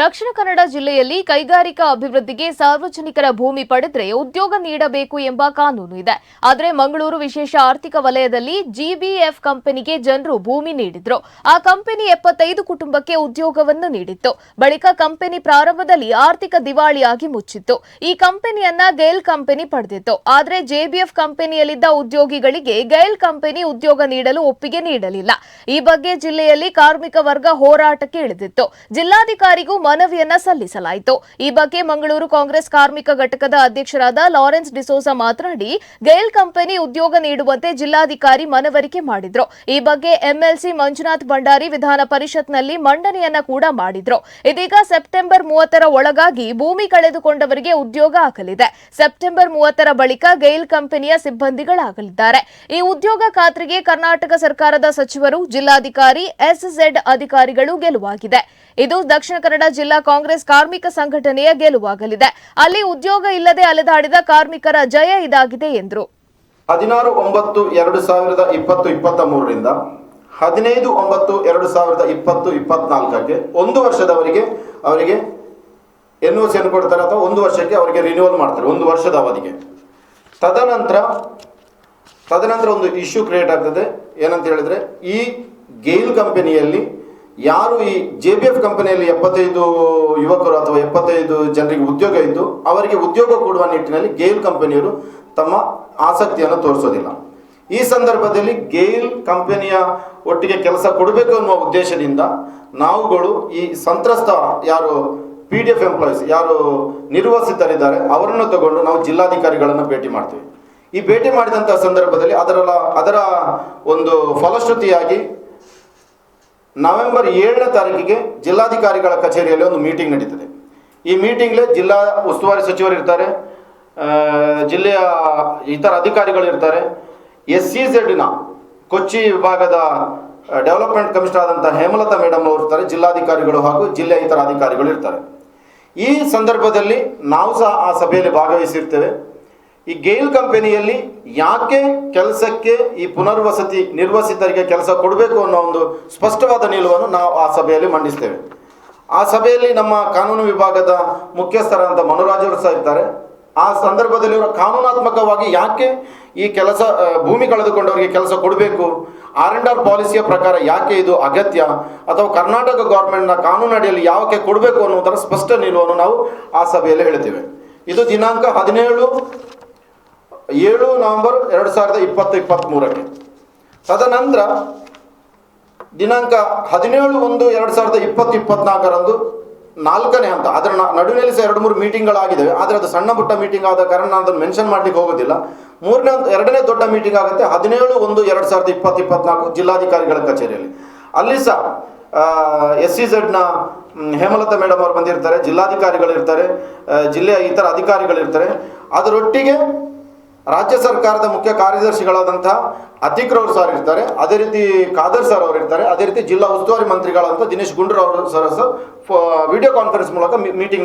ದಕ್ಷಿಣ ಕನ್ನಡ ಜಿಲ್ಲೆಯಲ್ಲಿ ಕೈಗಾರಿಕಾ ಅಭಿವೃದ್ಧಿಗೆ ಸಾರ್ವಜನಿಕರ ಭೂಮಿ ಪಡೆದ್ರೆ ಉದ್ಯೋಗ ನೀಡಬೇಕು ಎಂಬ ಕಾನೂನು ಇದೆ. ಆದರೆ ಮಂಗಳೂರು ವಿಶೇಷ ಆರ್ಥಿಕ ವಲಯದಲ್ಲಿ ಜಿಬಿಎಫ್ ಕಂಪನಿಗೆ ಜನರು ಭೂಮಿ ನೀಡಿದ್ರು. ಆ ಕಂಪನಿ ಎಪ್ಪತ್ತೈದು ಕುಟುಂಬಕ್ಕೆ ಉದ್ಯೋಗವನ್ನು ನೀಡಿತ್ತು. ಬಳಿಕ ಕಂಪನಿ ಪ್ರಾರಂಭದಲ್ಲಿ ಆರ್ಥಿಕ ದಿವಾಳಿಯಾಗಿ ಮುಚ್ಚಿತ್ತು. ಈ ಕಂಪನಿಯನ್ನ ಗೈಲ್ ಕಂಪನಿ ಪಡೆದಿತ್ತು. ಆದರೆ ಜೆಬಿಎಫ್ ಕಂಪನಿಯಲ್ಲಿದ್ದ ಉದ್ಯೋಗಿಗಳಿಗೆ ಗೈಲ್ ಕಂಪನಿ ಉದ್ಯೋಗ ನೀಡಲು ಒಪ್ಪಿಗೆ ನೀಡಲಿಲ್ಲ. ಈ ಬಗ್ಗೆ ಜಿಲ್ಲೆಯಲ್ಲಿ ಕಾರ್ಮಿಕ ವರ್ಗ ಹೋರಾಟಕ್ಕೆ ಇಳಿದಿತ್ತು. ಜಿಲ್ಲಾಧಿಕಾರಿಗೂ ಮನವಿಯನ್ನ ಸಲ್ಲಿಸಲಾಯಿತು. ಈ ಬಗ್ಗೆ ಮಂಗಳೂರು ಕಾಂಗ್ರೆಸ್ ಕಾರ್ಮಿಕ ಘಟಕದ ಅಧ್ಯಕ್ಷರಾದ ಲಾರೆನ್ಸ್ ಡಿಸೋಸ ಮಾತನಾಡಿ, ಗೈಲ್ ಕಂಪನಿ ಉದ್ಯೋಗ ನೀಡುವಂತೆ ಜಿಲ್ಲಾಧಿಕಾರಿ ಮನವರಿಕೆ ಮಾಡಿದ್ರು. ಈ ಬಗ್ಗೆ ಎಂಎಲ್ಸಿ ಮಂಜುನಾಥ್ ಭಂಡಾರಿ ವಿಧಾನ ಪರಿಷತ್ನಲ್ಲಿ ಮಂಡನೆಯನ್ನ ಕೂಡ ಮಾಡಿದ್ರು. ಇದೀಗ ಸೆಪ್ಟೆಂಬರ್ ಮೂವತ್ತರ ಒಳಗಾಗಿ ಭೂಮಿ ಕಳೆದುಕೊಂಡವರಿಗೆ ಉದ್ಯೋಗ ಆಗಲಿದೆ. ಸೆಪ್ಟೆಂಬರ್ ಮೂವತ್ತರ ಬಳಿಕ ಗೈಲ್ ಕಂಪನಿಯ ಸಿಬ್ಬಂದಿಗಳಾಗಲಿದ್ದಾರೆ. ಈ ಉದ್ಯೋಗ ಖಾತ್ರಿಗೆ ಕರ್ನಾಟಕ ಸರ್ಕಾರದ ಸಚಿವರು, ಜಿಲ್ಲಾಧಿಕಾರಿ, ಎಸ್ಝೆಡ್ ಅಧಿಕಾರಿಗಳು ಗೆಲುವಾಗಿದೆ. ಇದು ದಕ್ಷಿಣ ಕನ್ನಡ ಜಿಲ್ಲಾ ಕಾಂಗ್ರೆಸ್ ಕಾರ್ಮಿಕ ಸಂಘಟನೆಯ ಗೆಲುವಾಗಲಿದೆ. ಅಲ್ಲಿ ಉದ್ಯೋಗ ಇಲ್ಲದೆ ಅಲೆದಾಡಿದ ಕಾರ್ಮಿಕರ ಜಯ ಇದಾಗಿದೆ ಎಂದರು. ಹದಿನಾರು ಒಂಬತ್ತು ಎರಡು ಸಾವಿರದ ಇಪ್ಪತ್ತು ಇಪ್ಪತ್ತ ಮೂರರಿಂದ ಹದಿನೈದು ಒಂಬತ್ತು ಎರಡು ಸಾವಿರದ ಇಪ್ಪತ್ತು ಇಪ್ಪತ್ನಾಲ್ಕಕ್ಕೆ ಒಂದು ವರ್ಷದವರೆಗೆ ಅವರಿಗೆ ಎನ್ ಒ ಸಿಯನ್ನು ಕೊಡ್ತಾರೆ ಅಥವಾ ಒಂದು ವರ್ಷಕ್ಕೆ ಅವರಿಗೆ ರಿನ್ಯೂವಲ್ ಮಾಡ್ತಾರೆ, ಒಂದು ವರ್ಷದ ಅವಧಿಗೆ. ತದನಂತರ ತದನಂತರ ಒಂದು ಇಶ್ಯೂ ಕ್ರಿಯೇಟ್ ಆಗ್ತದೆ. ಏನಂತ ಹೇಳಿದ್ರೆ, ಈ ಗೇಲ್ ಕಂಪನಿಯಲ್ಲಿ ಯಾರು ಈ ಜೆ ಬಿ ಎಫ್ ಕಂಪನಿಯಲ್ಲಿ ಎಪ್ಪತ್ತೈದು ಯುವಕರು ಅಥವಾ ಎಪ್ಪತ್ತೈದು ಜನರಿಗೆ ಉದ್ಯೋಗ ಇದ್ದು ಅವರಿಗೆ ಉದ್ಯೋಗ ಕೊಡುವ ನಿಟ್ಟಿನಲ್ಲಿ ಗೇಲ್ ಕಂಪನಿಯವರು ತಮ್ಮ ಆಸಕ್ತಿಯನ್ನು ತೋರಿಸೋದಿಲ್ಲ. ಈ ಸಂದರ್ಭದಲ್ಲಿ ಗೇಲ್ ಕಂಪನಿಯ ಒಟ್ಟಿಗೆ ಕೆಲಸ ಕೊಡಬೇಕು ಅನ್ನುವ ಉದ್ದೇಶದಿಂದ ನಾವುಗಳು ಈ ಸಂತ್ರಸ್ತ ಯಾರು ಪಿ ಡಿ ಎಫ್ ಎಂಪ್ಲಾಯೀಸ್ ಯಾರು ನಿರ್ವಸಿತರಿದ್ದಾರೆ, ಅವರನ್ನು ತಗೊಂಡು ನಾವು ಜಿಲ್ಲಾಧಿಕಾರಿಗಳನ್ನು ಭೇಟಿ ಮಾಡ್ತೀವಿ. ಈ ಭೇಟಿ ಮಾಡಿದಂತಹ ಸಂದರ್ಭದಲ್ಲಿ ಅದರ ಅದರ ಒಂದು ಫಲಶ್ರುತಿಯಾಗಿ ನವೆಂಬರ್ ಏಳನೇ ತಾರೀಕಿಗೆ ಜಿಲ್ಲಾಧಿಕಾರಿಗಳ ಕಚೇರಿಯಲ್ಲಿ ಒಂದು ಮೀಟಿಂಗ್ ನಡೀತದೆ. ಈ ಮೀಟಿಂಗ್ಲೆ ಜಿಲ್ಲಾ ಉಸ್ತುವಾರಿ ಸಚಿವರು ಇರ್ತಾರೆ ಜಿಲ್ಲೆಯ ಇತರ ಅಧಿಕಾರಿಗಳು ಇರ್ತಾರೆ. ಎಸ್ ಸಿ ಝೆಡ್ನ ಕೊಚ್ಚಿ ವಿಭಾಗದ ಡೆವಲಪ್ಮೆಂಟ್ ಕಮಿಷನರ್ ಆದಂಥ ಹೇಮಲತಾ ಮೇಡಮ್ ಅವರು ಇರ್ತಾರೆ, ಜಿಲ್ಲಾಧಿಕಾರಿಗಳು ಹಾಗೂ ಜಿಲ್ಲೆಯ ಇತರ ಅಧಿಕಾರಿಗಳು ಇರ್ತಾರೆ. ಈ ಸಂದರ್ಭದಲ್ಲಿ ನಾವು ಸಹ ಆ ಸಭೆಯಲ್ಲಿ ಭಾಗವಹಿಸಿರ್ತೇವೆ. ಈ ಗೇಲ್ ಕಂಪನಿಯಲ್ಲಿ ಯಾಕೆ ಕೆಲಸಕ್ಕೆ ಈ ಪುನರ್ವಸತಿ ನಿರ್ವಸಿತರಿಗೆ ಕೆಲಸ ಕೊಡಬೇಕು ಅನ್ನೋ ಒಂದು ಸ್ಪಷ್ಟವಾದ ನಿಲುವನ್ನು ನಾವು ಆ ಸಭೆಯಲ್ಲಿ ಮಂಡಿಸ್ತೇವೆ. ಆ ಸಭೆಯಲ್ಲಿ ನಮ್ಮ ಕಾನೂನು ವಿಭಾಗದ ಮುಖ್ಯಸ್ಥರಾದಂಥ ಮನೋರಾಜ್ ಅವರು ಸಹ ಇರ್ತಾರೆ. ಆ ಸಂದರ್ಭದಲ್ಲಿ ಇವರು ಕಾನೂನಾತ್ಮಕವಾಗಿ ಯಾಕೆ ಈ ಕೆಲಸ ಭೂಮಿ ಕಳೆದುಕೊಂಡವರಿಗೆ ಕೆಲಸ ಕೊಡಬೇಕು? ಆರ್ ಆರ್ ಪಾಲಿಸಿಯ ಪ್ರಕಾರ ಯಾಕೆ ಇದು ಅಗತ್ಯ? ಅಥವಾ ಕರ್ನಾಟಕ ಗೌರ್ಮೆಂಟ್ನ ಕಾನೂನು ಅಡಿಯಲ್ಲಿ ಯಾವಕ್ಕೆ ಕೊಡಬೇಕು ಅನ್ನುವುದರ ಸ್ಪಷ್ಟ ನಿಲುವನ್ನು ನಾವು ಆ ಸಭೆಯಲ್ಲಿ ಹೇಳ್ತೇವೆ ಇದು ದಿನಾಂಕ ಹದಿನೇಳು ಏಳು ನವೆಂಬರ್ ಎರಡು ಸಾವಿರದ ಇಪ್ಪತ್ತು ಇಪ್ಪತ್ತ್ಮೂರಕ್ಕೆ ತದನಂತರ ದಿನಾಂಕ ಹದಿನೇಳು ಒಂದು ಎರಡು ಸಾವಿರದ ಇಪ್ಪತ್ತು ಇಪ್ಪತ್ನಾಲ್ಕರಂದು ನಾಲ್ಕನೇ ಹಂತ, ಅದರ ನಡುವಿನಲ್ಲಿ ಸಹ ಎರಡು ಮೂರು ಮೀಟಿಂಗ್ಗಳಾಗಿದ್ದಾವೆ. ಆದರೆ ಅದು ಸಣ್ಣ ಪುಟ್ಟ ಮೀಟಿಂಗ್ ಆದ ಕಾರಣ ನಾನು ಅದನ್ನು ಮೆನ್ಷನ್ ಮಾಡಲಿಕ್ಕೆ ಹೋಗೋದಿಲ್ಲ. ಮೂರನೇ ಎರಡನೇ ದೊಡ್ಡ ಮೀಟಿಂಗ್ ಆಗುತ್ತೆ ಹದಿನೇಳು ಒಂದು ಎರಡು ಸಾವಿರದ ಇಪ್ಪತ್ತು ಇಪ್ಪತ್ನಾಲ್ಕು ಜಿಲ್ಲಾಧಿಕಾರಿಗಳ ಕಚೇರಿಯಲ್ಲಿ. ಅಲ್ಲಿ ಸಹ ಎಸ್ ಸಿ ಝೆಡ್ನ ಹೇಮಲತಾ ಮೇಡಮ್ ಅವರು ಬಂದಿರ್ತಾರೆ ಜಿಲ್ಲಾಧಿಕಾರಿಗಳಿರ್ತಾರೆ ಜಿಲ್ಲೆಯ ಇತರ ಅಧಿಕಾರಿಗಳಿರ್ತಾರೆ ಅದರೊಟ್ಟಿಗೆ ರಾಜ್ಯ ಸರ್ಕಾರದ ಮುಖ್ಯ ಕಾರ್ಯದರ್ಶಿಗಳಾದಂತಹ ಅತಿಕ್ರವರು ಸರ್ ಇರ್ತಾರೆ. ಅದೇ ರೀತಿ ಖಾದರ್ ಸರ್ ಅವರು ಇರ್ತಾರೆ. ಅದೇ ರೀತಿ ಜಿಲ್ಲಾ ಉಸ್ತುವಾರಿ ಮಂತ್ರಿಗಳಾದಂಥ Dinesh Gundu Rao sir sir video conference ಮೂಲಕ ಮೀಟಿಂಗ್